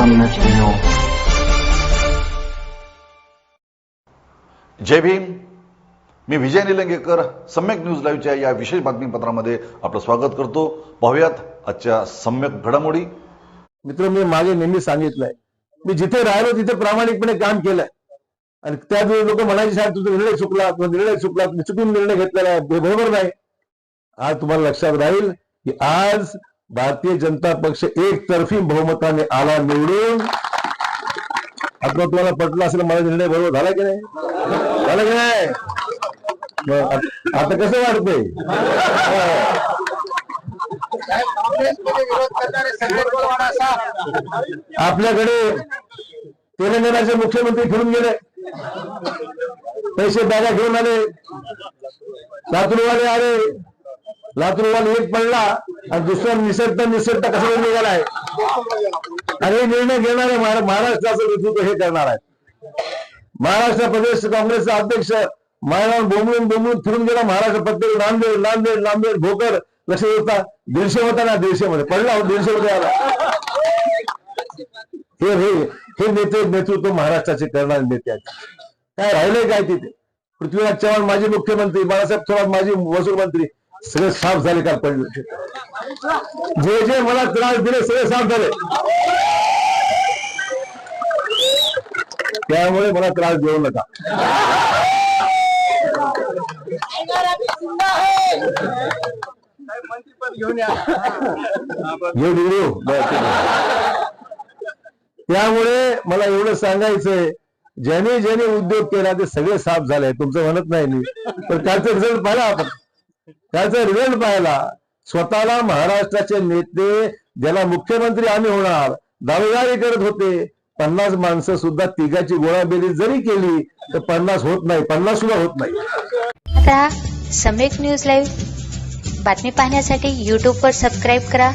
सम्यक न्यूज जय भीम। मी विजय निलंगेकर सम्यक न्यूज लाईव्हच्या या विशेष बातमीपत्रामध्ये आपलं स्वागत करतो. पाहुयात आजच्या सम्यक घडामोडी. मित्र मी मागे नेहमी सांगितलंय मी जिथे राहिलो तिथे प्रामाणिकपणे काम केलंय. आणि त्यावेळी लोक म्हणायचे साहेब तुझा निर्णय चुकला किंवा निर्णय चुकला तुम्ही चुकून निर्णय घेतलेला आहे. हे बरोबर नाही. आज तुम्हाला लक्षात राहील की आज भारतीय जनता पक्ष एकतर्फी बहुमताने आला निवडून. आता तुम्हाला पटलं असेल माझा निर्णय बरोबर झाला की नाही? झाला की नाही? आता कसं वाटतंय आपल्याकडे तेलंगणाचे मुख्यमंत्री फिरून गेले. पैसे बॅगा घेऊन आले. लातूरवाले आले. लातूरवाले एक पडला आणि दुसरा निसटता निसटता कसा निघालाय आणि हे निर्णय घेणारे आहे महाराष्ट्राचं नेतृत्व हे करणार आहे. महाराष्ट्र प्रदेश काँग्रेसचा अध्यक्ष मायावर बोंबळून बोंबळून फिरून गेला. महाराष्ट्र प्रत्येक नांदेड नांदेड नांदेड भोकर लक्ष होता दीडशे होता ना दीडशे मध्ये पडला हो दीडशे मध्ये आला हे हे हे नेते नेतृत्व महाराष्ट्राचे करणारे नेते आहेत. काय राहिले काय तिथे? पृथ्वीराज चव्हाण माजी मुख्यमंत्री बाळासाहेब थोरात माजी महसूल मंत्री. सगळे साफ झाले का पण जे जे मला त्रास दिले सगळे साफ झाले. त्यामुळे मला त्रास देऊ नका. त्यामुळे मला एवढं सांगायचंय ज्याने ज्याने उद्योग केला ते सगळे साफ झाले. तुमचं म्हणत नाही मी. पण त्याचं रिझल्ट पाहिला आपण. त्याचा रिझल्ट पाहिला. स्वतःला महाराष्ट्राचे नेते ज्याला मुख्यमंत्री आम्ही होणार दावेदारी करत होते. पन्नास माणसं सुद्धा तिघाची गोळाबेरी जरी केली तर पन्नास होत नाही. पन्नास सुद्धा होत नाही. आता समेक न्यूज लाईव्ह बातमी पाहण्यासाठी यूट्यूबवर सबस्क्राईब करा.